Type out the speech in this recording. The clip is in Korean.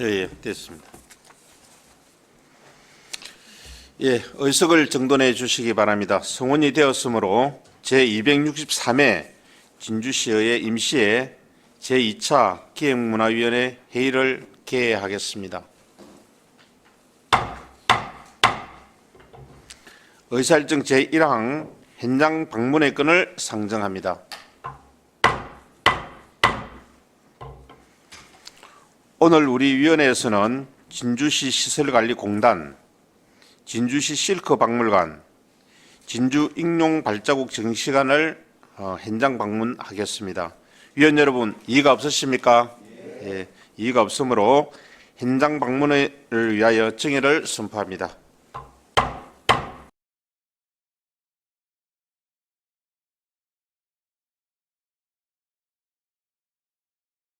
예, 예, 됐습니다. 예, 의석을 정돈해 주시기 바랍니다. 성원이 되었으므로 제263회 진주시의회 임시회 제2차 기획문화위원회 회의를 개회하겠습니다. 의사일정 제1항 현장 방문의 건을 상정합니다. 오늘 우리 위원회에서는 진주시 시설관리공단, 진주시 실크 박물관, 진주 익룡 발자국 정시관을 어, 현장 방문하겠습니다. 위원 여러분 이의가 없으십니까? 예, 이의가 없으므로 현장 방문을 위하여 정회를 선포합니다.